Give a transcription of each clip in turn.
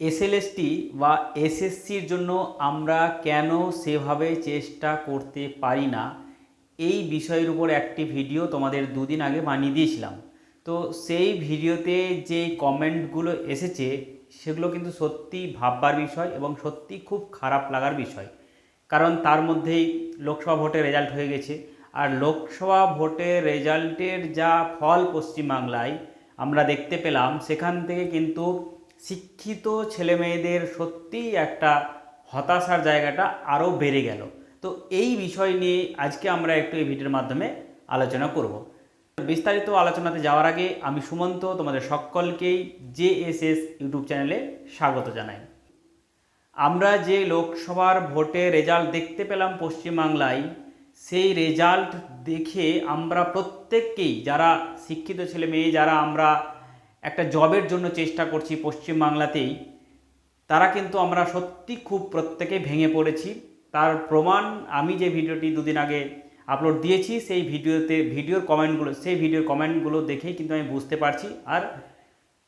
SLST বা এসএসসির জন্য আমরা কেন সেভাবে চেষ্টা করতে পারি না, এই বিষয়ের উপর একটি ভিডিও তোমাদের দুদিন আগে বানিয়ে দিয়েছিলাম। তো সেই ভিডিওতে যে কমেন্টগুলো এসেছে, সেগুলো কিন্তু সত্যি ভাববার বিষয় এবং সত্যি খুব খারাপ লাগার বিষয়। কারণ তার মধ্যেই লোকসভা ভোটের রেজাল্ট হয়ে গেছে। আর লোকসভা ভোটের রেজাল্টের যা ফল পশ্চিমবাংলায় আমরা দেখতে পেলাম, সেখান থেকে কিন্তু শিক্ষিত ছেলেমেয়েদের সত্যিই একটা হতাশার জায়গাটা আরও বেড়ে গেল। তো এই বিষয় নিয়ে আজকে আমরা একটু এই ভিডিওর মাধ্যমে আলোচনা করব। বিস্তারিত আলোচনাতে যাওয়ার আগে আমি সুমন্ত, তোমাদের সকলকেই জেএসএস ইউটিউব চ্যানেলে স্বাগত জানাই। আমরা যে লোকসভার ভোটে রেজাল্ট দেখতে পেলাম পশ্চিমবাংলায়, সেই রেজাল্ট দেখে আমরা প্রত্যেককেই, যারা শিক্ষিত ছেলে মেয়ে যারা আমরা একটা জবের জন্য চেষ্টা করছি পশ্চিমবাংলাতেই, তারা কিন্তু আমরা সত্যি খুব প্রত্যেকে ভেঙে পড়েছি। তার প্রমাণ আমি যে ভিডিওটি দুদিন আগে আপলোড দিয়েছি, সেই ভিডিওতে, ভিডিওর কমেন্টগুলো, সেই ভিডিওর কমেন্টগুলো দেখেই কিন্তু আমি বুঝতে পারছি। আর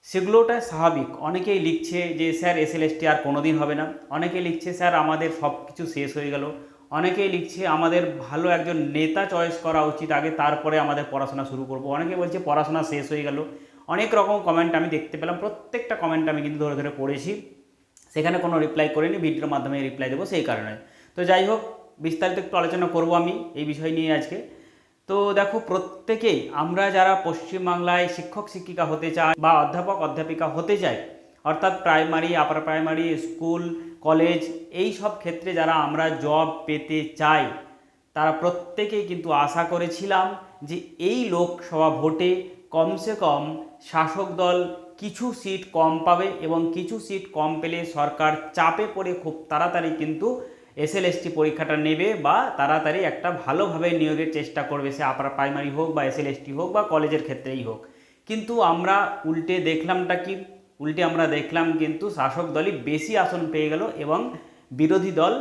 সেগুলোটা স্বাভাবিক। অনেকেই লিখছে যে, স্যার, এসএলএসটি আর কোনো দিন হবে না। অনেকে লিখছে, স্যার, আমাদের সব কিছু শেষ হয়ে গেল। অনেকেই লিখছে, আমাদের ভালো একজন নেতা চয়েস করা উচিত, আগে তারপরে আমাদের পড়াশোনা শুরু করব। অনেকে বলছে, পড়াশোনা শেষ হয়ে গেল। অনেক রকম কমেন্ট আমি দেখতে পেলাম। প্রত্যেকটা কমেন্ট আমি কিন্তু ধরে ধরে পড়েছি। সেখানে কোনো রিপ্লাই করিনি, ভিডিওর মাধ্যমে রিপ্লাই দেবো সেই কারণে। তো যাই হোক, বিস্তারিত একটু আলোচনা করব আমি এই বিষয় নিয়ে আজকে। তো দেখো, প্রত্যেকেই আমরা যারা পশ্চিমবাংলায় শিক্ষক, শিক্ষিকা হতে চাই বা অধ্যাপক, অধ্যাপিকা হতে চাই, অর্থাৎ primary, upper primary, school, college, এই সব ক্ষেত্রে যারা আমরা জব পেতে চাই, তারা প্রত্যেকেই কিন্তু আশা করেছিলাম যে এই লোকসভা ভোটে কমসে কম শাসক দল কিছু সিট কম পাবে এবং কিছু সিট কম পেলে সরকার চাপে পড়ে খুব তাড়াতাড়ি কিন্তু এসএলএসটি পরীক্ষাটা নেবে বা তাড়াতাড়ি একটা ভালোভাবে নিয়োগের চেষ্টা করবে, সে আপার প্রাইমারি হোক বা এসএলএসটি হোক বা কলেজের ক্ষেত্রেই হোক। কিন্তু আমরা উল্টে দেখলামটা কি? উল্টে আমরা দেখলাম কিন্তু শাসক দলই বেশি আসন পেয়ে গেল এবং বিরোধী দল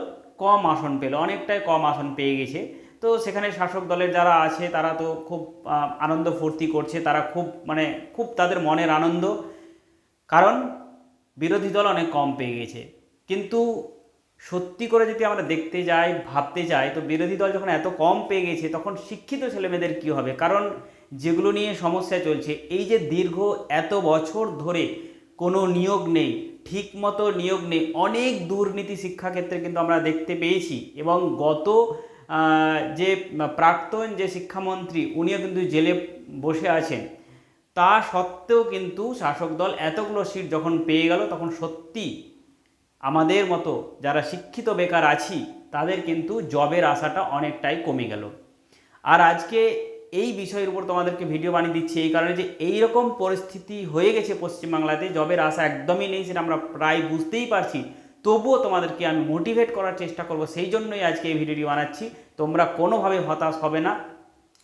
কম আসন পেল, অনেকটাই কম আসন পেয়ে গেছে। তো সেখানে শাসক দলের যারা আছে, তারা তো খুব আনন্দ ফুর্তি করছে, তারা খুব মানে খুব তাদের মনের আনন্দ। কারণ বিরোধী দল অনেক কম পেয়ে গেছে। কিন্তু সত্যি করে যদি আমরা দেখতে যাই, ভাবতে যাই, তো বিরোধী দল যখন এত কম পেয়ে গেছে, তখন শিক্ষিত ছেলেমেয়েদের কী হবে? কারণ যেগুলো নিয়ে সমস্যা চলছে, এই যে দীর্ঘ এত বছর ধরে কোনো নিয়োগ নেই ঠিকমতো নিয়োগ নেই, অনেক দুর্নীতি শিক্ষাক্ষেত্রে কিন্তু আমরা দেখতে পেয়েছি। এবং গত যে প্রাক্তন যে শিক্ষামন্ত্রী, উনিও কিন্তু জেলে বসে আছেন। তা সত্ত্বেও কিন্তু শাসক দল এতগুলো সিট যখন পেয়ে গেল, তখন সত্যি আমাদের মতো যারা শিক্ষিত বেকার আছি, তাদের কিন্তু জবের আশাটা অনেকটাই কমে গেল। আর আজকে এই বিষয়ের উপর তোমাদেরকে ভিডিও বানিয়ে দিচ্ছি এই কারণে যে এই রকম পরিস্থিতি হয়ে গেছে পশ্চিমবাংলাতে, জবের আশা একদমই নেই, সেটা আমরা প্রায় বুঝতেই পারছি। তবুও তোমাদেরকে আমি মোটিভেট করার চেষ্টা করব, সেই জন্যই আজকে এই ভিডিওটি বানাচ্ছি। তোমরা কোনোভাবে হতাশ হবে না।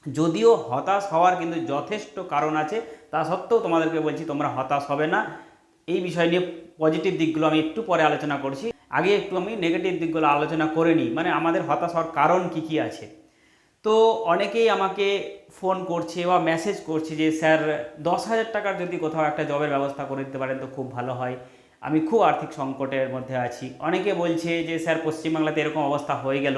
যদিও হতাশ হওয়ার কিন্তু যথেষ্ট কারণ আছে, তা সত্ত্বেও তোমাদেরকে বলছি, তোমরা হতাশ হবে না। এই বিষয় নিয়ে পজিটিভ দিকগুলো আমি একটু পরে আলোচনা করছি। আগে একটু আমি নেগেটিভ দিকগুলো আলোচনা করে নিই মানে আমাদের হতাশ হওয়ার কারণ কি কি আছে? তো অনেকেই আমাকে ফোন করছে বা মেসেজ করছে যে, স্যার, দশ হাজার টাকার যদি কোথাও একটা জবের ব্যবস্থা করে দিতে পারেন তো খুব ভালো হয়। আমি খুব আর্থিক সংকটের মধ্যে আছি। অনেকে বলছে যে, স্যার, পশ্চিমবাংলাতে এরকম অবস্থা হয়ে গেল।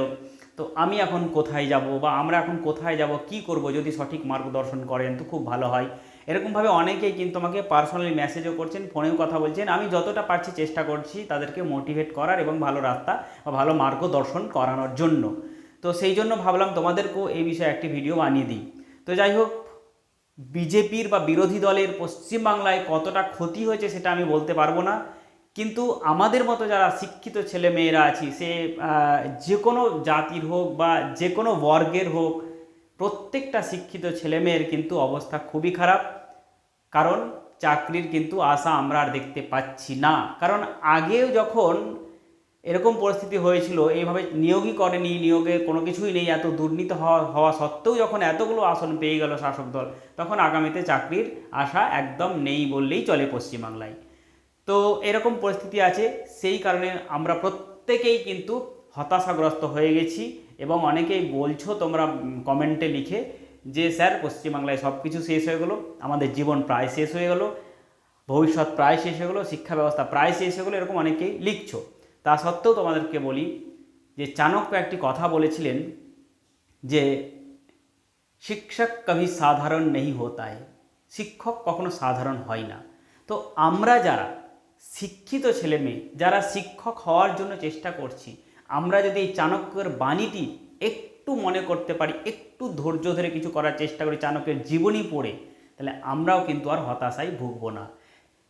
তো আমি এখন কোথায় যাব বা আমরা এখন কোথায় যাব? কি করব যদি সঠিক মার্গদর্শন করেন তো খুব ভালো হয়। এরকমভাবে অনেকেই কিন্তু আমাকে পার্সোনালি মেসেজও করছেন, ফোনেও কথা বলছেন। আমি যতটা পারছি চেষ্টা করছি তাদেরকে মোটিভেট করার এবং ভালো রাস্তা বা ভালো মার্গদর্শন করানোর জন্য। তো সেই জন্য ভাবলাম তোমাদেরকেও এই বিষয়ে একটি ভিডিও বানিয়ে দিই। তো যাই হোক বিজেপির বা বিরোধী দলের পশ্চিমবাংলায় কতটা ক্ষতি হয়েছে সেটা আমি বলতে পারব না। কিন্তু আমাদের মতো যারা শিক্ষিত ছেলে মেয়েরা আছি, সে যে কোনো জাতির হোক বা যে কোনো বর্গের হোক, প্রত্যেকটা শিক্ষিত ছেলেমেয়ের কিন্তু অবস্থা খুবই খারাপ। কারণ চাকরির কিন্তু আশা আমরা আর দেখতে পাচ্ছি না। কারণ আগেও যখন এরকম পরিস্থিতি হয়েছিল। এইভাবে নিয়োগই করেনি, নিয়োগে কোনো কিছুই নেই, এত দুর্নীতি হওয়া হওয়া সত্ত্বেও যখন এতগুলো আসন পেয়ে গেল শাসক দল, তখন আগামীতে চাকরির আশা একদম নেই বললেই চলে পশ্চিমবাংলায়। তো এরকম পরিস্থিতি আছে, সেই কারণে আমরা প্রত্যেকেই কিন্তু হতাশাগ্রস্ত হয়ে গেছি এবং অনেকেই বলছো তোমরা কমেন্টে লিখে যে, স্যার, পশ্চিমবাংলায় সব কিছু শেষ হয়ে গেলো, আমাদের জীবন প্রায় শেষ হয়ে গেলো, ভবিষ্যৎ প্রায় শেষ হয়ে গেলো, শিক্ষা ব্যবস্থা প্রায় শেষ হয়ে গেলো, এরকম অনেকেই লিখছো। তা সত্ত্বেও তোমাদেরকে বলি যে চাণক্য একটি কথা বলেছিলেন যে শিক্ষক কবি সাধারণ নেই হতা है শিক্ষক কখনো সাধারণ হয় না। তো আমরা যারা শিক্ষিত ছেলে মেয়ে যারা শিক্ষক হওয়ার জন্য চেষ্টা করছি, আমরা যদি এই চাণক্যের বাণীটি একটু মনে করতে পারি, একটু ধৈর্য ধরে কিছু করার চেষ্টা করি চাণক্যের জীবনী পড়ে, তাহলে আমরাও কিন্তু আর হতাশায় ভুগবো না।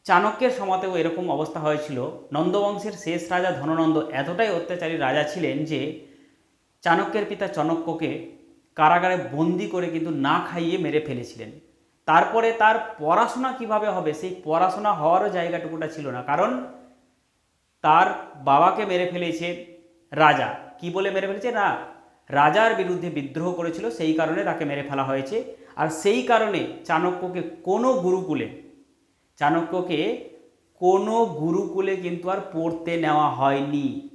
চাণক্যের সময়তেও এরকম অবস্থা হয়েছিল। নন্দবংশের শেষ রাজা ধননন্দ এতটাই অত্যাচারী রাজা ছিলেন যে, চাণক্যের পিতা চাণক্যকে কারাগারে বন্দি করে কিন্তু না খাইয়ে মেরে ফেলেছিলেন। তারপরে তার পড়াশোনা কীভাবে হবে, সেই পড়াশোনা হওয়ারও জায়গাটুকুটা ছিল না। কারণ তার বাবাকে মেরে ফেলেছে রাজা। কি বলে মেরে ফেলেছে? না, রাজার বিরুদ্ধে বিদ্রোহ করেছিল, সেই কারণে তাকে মেরে ফেলা হয়েছে। আর সেই কারণে চাণক্যকে কোনো গুরুকুলে চাণক্যকে কোনো গুরুকুলে কিন্তু আর পড়তে নেওয়া হয়নি।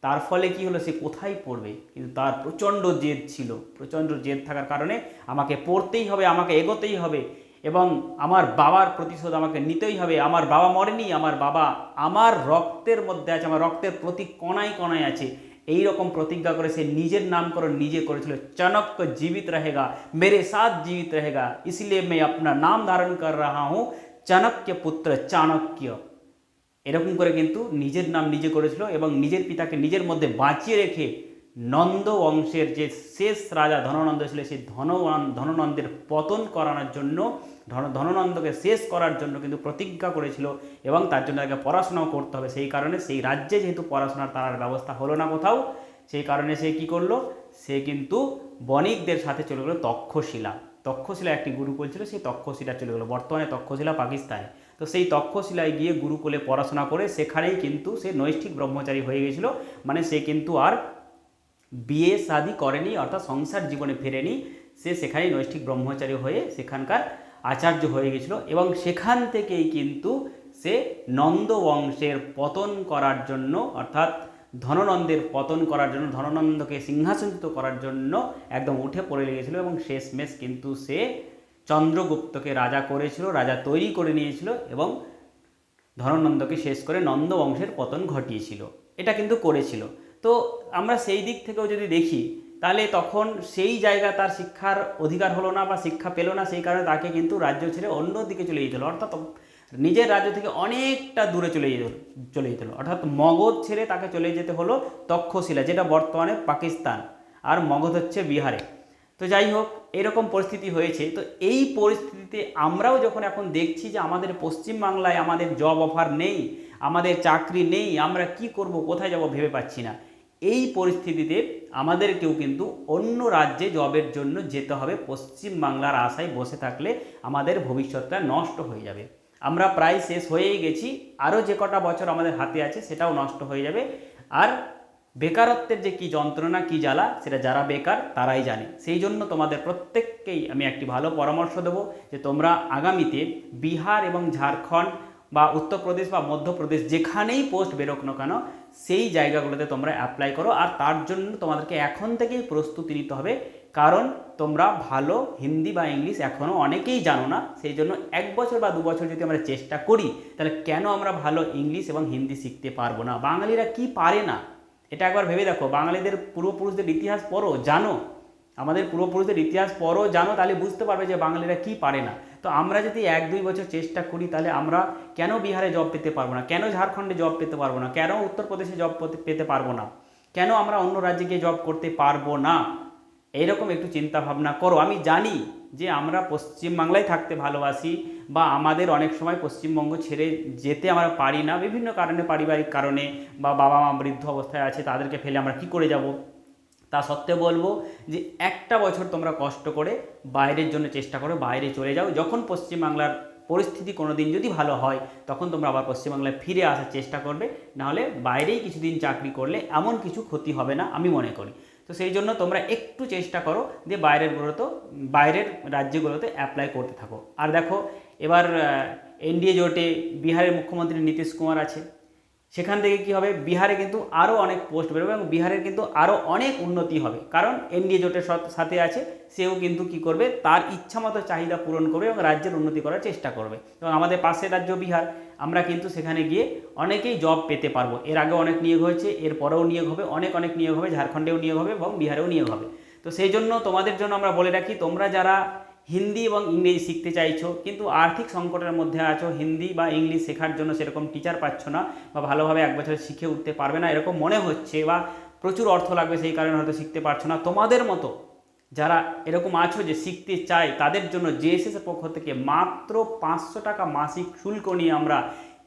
তার ফলে কি হলো? সে কোথায় পড়বে? কিন্তু তার প্রচণ্ড জেদ ছিল। প্রচণ্ড জেদ থাকার কারণে আমাকে পড়তেই হবে, আমাকে এগোতেই হবে এবং আমার বাবার প্রতিশোধ আমাকে নিতেই হবে। আমার বাবা মরেনি, আমার বাবা আমার রক্তের মধ্যে আছে, আমার রক্তের প্রতি কণায় কণায় আছে। এই রকম প্রতিজ্ঞা করে সে নিজের নামকরণ নিজে করেছিল। চনক জীবিত রহেগা, মেরে সাথ জীবিত রহেগা। ইসলিয়ে মে আপনার নাম ধারণ কর রাহা হুঁ। চাণক্য পুত্র চাণক্য। এরকম করে কিন্তু নিজের নাম নিজে করেছিল এবং নিজের পিতাকে নিজের মধ্যে বাঁচিয়ে রেখে নন্দ বংশের যে শেষ রাজা ধননন্দ ছিল, সেই ধন ধননন্দের পতন করানোর জন্য, ধন ধননন্দকে শেষ করার জন্য কিন্তু প্রতিজ্ঞা করেছিল এবং তার জন্য তাকে পড়াশোনাও করতে হবে। সেই কারণে সেই রাজ্যে যেহেতু পড়াশোনার তার ব্যবস্থা হলো না কোথাও, সেই কারণে সে কি করল? সে কিন্তু বণিকদের সাথে চলে গেলো তক্ষশিলা। তক্ষশিলা একটি গুরুকুল ছিল, সেই তক্ষশিলা চলে গেলো। বর্তমানে তক্ষশিলা পাকিস্তানে। তো সেই তক্ষশিলায় গিয়ে গুরুকুলে পড়াশোনা করে সেখানেই কিন্তু সে নৈষ্ঠিক ব্রহ্মচারী হয়ে গেছিল। মানে সে কিন্তু আর বিয়ে শাদি করেনি, অর্থাৎ সংসার জীবনে ফেরেনি। সে সেখানেই নৈষ্ঠিক ব্রহ্মচারী হয়ে সেখানকার আচার্য হয়ে গেছিল এবং সেখান থেকেই কিন্তু সে নন্দ বংশের পতন করার জন্য, অর্থাৎ ধননন্দের পতন করার জন্য, ধননন্দকে সিংহাসনিত করার জন্য একদম উঠে পড়ে লেগেছিল এবং শেষমেশ কিন্তু সে চন্দ্রগুপ্তকে রাজা করেছিল, রাজা তৈরি করে নিয়েছিল এবং ধননন্দকে শেষ করে নন্দ বংশের পতন ঘটিয়েছিল। এটা কিন্তু করেছিল। তো আমরা সেই দিক থেকেও যদি দেখি, তাহলে তখন সেই জায়গা তার শিক্ষার অধিকার হলো না বা শিক্ষা পেল না, সেই কারণে তাকে কিন্তু রাজ্য ছেড়ে অন্য দিকে চলে হলো। অর্থাৎ নিজের রাজ্য থেকে অনেকটা দূরে চলে যেতে, চলে যেত। অর্থাৎ মগধ ছেড়ে তাকে চলে যেতে হলো তক্ষশিলা, যেটা বর্তমানে পাকিস্তান। আর মগধ হচ্ছে বিহারে। তো যাই হোক, এরকম পরিস্থিতি হয়েছে। তো এই পরিস্থিতিতে আমরাও যখন এখন দেখছি যে আমাদের পশ্চিমবাংলায় আমাদের জব অফার নেই, আমাদের চাকরি নেই, আমরা কি করব, কোথায় যাব ভেবে পাচ্ছি না। এই পরিস্থিতিতে আমাদেরকেও কিন্তু অন্য রাজ্যে জবের জন্য যেতে হবে। পশ্চিমবাংলার আশায় বসে থাকলে আমাদের ভবিষ্যৎটা নষ্ট হয়ে যাবে। আমরা প্রায় শেষ হয়েই গেছি। আরও যে কটা বছর আমাদের হাতে আছে, সেটাও নষ্ট হয়ে যাবে। আর বেকারত্বের যে কি যন্ত্রণা, কি জ্বালা, সেটা যারা বেকার, তারাই জানে। সেই জন্য তোমাদের প্রত্যেককেই আমি একটি ভালো পরামর্শ দেব যে তোমরা আগামীতে বিহার এবং ঝাড়খণ্ড বা উত্তরপ্রদেশ বা মধ্যপ্রদেশ যেখানেই পোস্ট বেরোক না কেন সেই জায়গাগুলোতে তোমরা অ্যাপ্লাই করো আর তার জন্য তোমাদেরকে এখন থেকেই প্রস্তুতি নিতে হবে। কারণ তোমরা ভালো হিন্দি বা ইংলিশ এখনও অনেকেই জানো না, সেই জন্য এক বছর বা দু বছর যদি আমরা চেষ্টা করি, তাহলে কেন আমরা ভালো ইংলিশ এবং হিন্দি শিখতে পারব না? বাঙালিরা কি পারে না? এটা একবার ভেবে দেখো। বাঙালিদের পূর্বপুরুষদের ইতিহাস পড়ো, জানো। আমাদের পূর্বপুরুষদের ইতিহাস পড়ো, জানো, তাহলে বুঝতে পারবে যে বাঙালিরা কি পারে না। তো আমরা যদি এক, দুই বছর চেষ্টা করি, তাহলে আমরা কেন বিহারে জব পেতে পারব না? কেন ঝাড়খণ্ডে জব পেতে পারব না? কেন উত্তরপ্রদেশে জব পেতে পারব না? কেন আমরা অন্য রাজ্যে গিয়ে জব করতে পারব না? এইরকম একটু চিন্তা ভাবনা করো। আমি জানি যে আমরা পশ্চিমবাংলায় থাকতে ভালোবাসি বা আমাদের অনেক সময় পশ্চিমবঙ্গ ছেড়ে যেতে আমরা পারি না। বিভিন্ন কারণে, পারিবারিক কারণে বা বাবা মা বৃদ্ধ অবস্থায় আছে, তাদেরকে ফেলে আমরা কি করে যাব? তা সত্ত্বেও বলব যে একটা বছর তোমরা কষ্ট করে বাইরের জন্য চেষ্টা করো, বাইরে চলে যাও। যখন পশ্চিমবাংলার পরিস্থিতি কোনো দিন যদি ভালো হয়, তখন তোমরা আবার পশ্চিমবাংলায় ফিরে আসার চেষ্টা করবে। নাহলে বাইরেই কিছুদিন চাকরি করলে এমন কিছু ক্ষতি হবে না আমি মনে করি। তো সেই জন্য তোমরা একটু চেষ্টা করো যে বাইরের গুলোতে, বাইরের রাজ্যগুলোতে অ্যাপ্লাই করতে থাকো। আর দেখো, এবার এনডিএ জোটে বিহারের মুখ্যমন্ত্রী নীতিশ কুমার আছে। সেখান থেকে কি হবে? বিহারে কিন্তু আরও অনেক পোস্ট বেরোবে এবং বিহারের কিন্তু আরও অনেক উন্নতি হবে। কারণ এনডিএ জোটের সাথে আছে, সেও কিন্তু কি করবে? তার ইচ্ছামতো চাহিদা পূরণ করবে এবং রাজ্যের উন্নতি করার চেষ্টা করবে। এবং আমাদের পাশের রাজ্য বিহার, আমরা কিন্তু সেখানে গিয়ে অনেকেই জব পেতে পারব। এর আগে অনেক নিয়োগ হয়েছে, এর পরেও নিয়োগ হবে, অনেক অনেক নিয়োগ হবে, ঝাড়খণ্ডেও নিয়োগ হবে এবং বিহারেও নিয়োগ হবে। তো সেই জন্য তোমাদের জন্য আমরা বলে রাখি, তোমরা যারা হিন্দি এবং ইংরেজি শিখতে চাইছো, কিন্তু আর্থিক সংকটের মধ্যে আছো, হিন্দি বা ইংলিশ শেখার জন্য সেরকম টিচার পাচ্ছ না বা ভালোভাবে এক বছর শিখে উঠতে পারবে না, এরকম মনে হচ্ছে বা প্রচুর অর্থ লাগবে সেই কারণে হয়তো শিখতে পারছ না। তোমাদের মতো যারা এরকম আছো যে শিখতে চায় তাদের জন্য জেএসএস এর পক্ষ থেকে মাত্র পাঁচশো টাকা মাসিক শুল্ক নিয়ে আমরা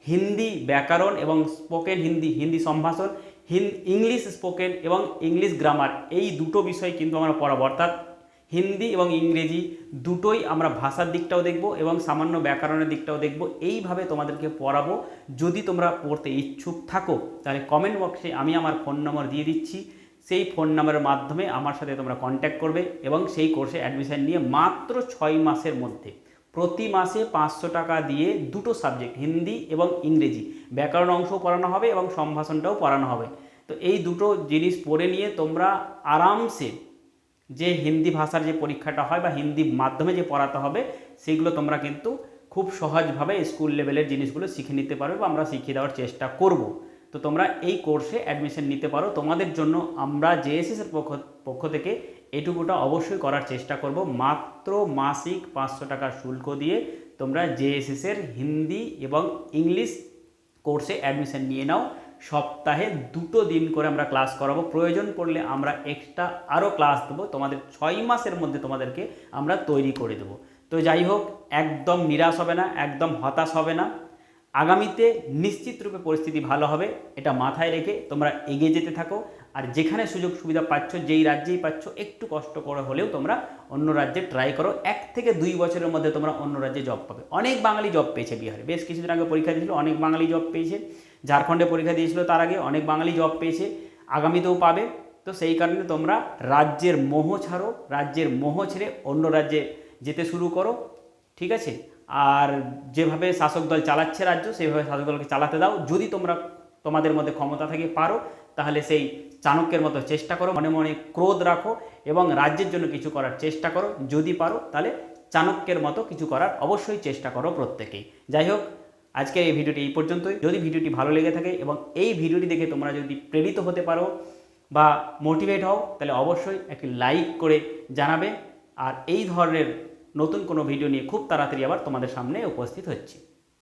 হিন্দি ব্যাকরণ এবং স্পোকেন হিন্দি হিন্দি সম্ভাষণ, হিন, ইংলিশ স্পোকেন এবং ইংলিশ গ্রামার এই দুটো বিষয় কিন্তু আমরা পড়াবো। অর্থাৎ হিন্দি এবং ইংরেজি দুটোই আমরা ভাষার দিকটাও দেখব এবং সামান্য ব্যাকরণের দিকটাও দেখব। এইভাবে তোমাদেরকে পড়াবো। যদি তোমরা পড়তে ইচ্ছুক থাকো, তাহলে কমেন্ট বক্সে আমি আমার ফোন নম্বর দিয়ে দিচ্ছি। সেই ফোন নাম্বারের মাধ্যমে আমার সাথে তোমরা কন্ট্যাক্ট করবে এবং সেই কোর্সে অ্যাডমিশন নিয়ে মাত্র ছয় মাসের মধ্যে প্রতি মাসে পাঁচশো টাকা দিয়ে দুটো সাবজেক্ট হিন্দি এবং ইংরেজি। ব্যাকরণ অংশও পড়ানো হবে এবং সম্ভাষণটাও পড়ানো হবে। তো এই দুটো জিনিস পড়ে নিয়ে তোমরা আরামসে যে হিন্দি ভাষার যে পরীক্ষাটা হয় বা হিন্দি মাধ্যমে যে পড়াতে হবে, সেগুলো তোমরা কিন্তু খুব সহজভাবে স্কুল লেভেলের জিনিসগুলো শিখে নিতে পারবে বা আমরা শিখিয়ে দেওয়ার চেষ্টা করব। তো তোমরা এই কোর্সে অ্যাডমিশন নিতে পারো। তোমাদের জন্য আমরা জেএসএস এর পক্ষ পক্ষ থেকে এটুকুটা অবশ্যই করার চেষ্টা করব। মাত্র মাসিক পাঁচশো টাকা শুল্ক দিয়ে তোমরা জেএসএস এর হিন্দি এবং ইংলিশ কোর্সে অ্যাডমিশন নিয়ে নাও। সপ্তাহে দুটো দিন করে আমরা ক্লাস করাবো। প্রয়োজন পড়লে আমরা এক্সট্রা আরও ক্লাস দেবো। তোমাদের ছয় মাসের মধ্যে তোমাদেরকে আমরা তৈরি করে দেবো। তো যাই হোক, একদম নিরাশ হবে না, একদম হতাশ হবে না। আগামীতে নিশ্চিত রূপে পরিস্থিতি ভালো হবে, এটা মাথায় রেখে তোমরা এগিয়ে যেতে থাকো। আর যেখানে সুযোগ সুবিধা পাচ্ছ, যেই রাজ্যেই পাচ্ছ, একটু কষ্ট করে হলেও তোমরা অন্য রাজ্যে ট্রাই করো। এক থেকে দুই বছরের মধ্যে তোমরা অন্য রাজ্যে জব পাবে। অনেক বাঙালি জব পেয়েছে বিহারে। বেশ কিছুদিন আগে পরীক্ষা দিয়েছিল, অনেক বাঙালি জব পেয়েছে। ঝাড়খণ্ডে পরীক্ষা দিয়েছিল, তার আগে অনেক বাঙালি জব পেয়েছে। আগামীতেও পাবে। তো সেই কারণে তোমরা রাজ্যের মোহ ছাড়ো, রাজ্যের মোহ ছেড়ে অন্য রাজ্যে যেতে শুরু করো, ঠিক আছে? আর যেভাবে শাসক দল চালাচ্ছে রাজ্য, সেভাবে শাসক দলকে চালাতে দাও। যদি তোমরা তোমাদের মধ্যে ক্ষমতা থাকে, পারো। তাহলে সেই চাণক্যের মতো চেষ্টা করো, মনে মনে ক্রোধ রাখো এবং রাজ্যের জন্য কিছু করার চেষ্টা করো। যদি পারো, তাহলে চাণক্যের মতো কিছু করার অবশ্যই চেষ্টা করো প্রত্যেকেই। যাই হোক আজকে এই ভিডিওটি এই পর্যন্তই। যদি ভিডিওটি ভালো লেগে থাকে এবং এই ভিডিওটি দেখে তোমরা যদি প্রেরিত হতে পারো বা মোটিভেট হও, তাহলে অবশ্যই একটি লাইক করে জানাবে। আর এই ধরনের নতুন কোনো ভিডিও নিয়ে খুব তাড়াতাড়ি আবার তোমাদের সামনে উপস্থিত হচ্ছে।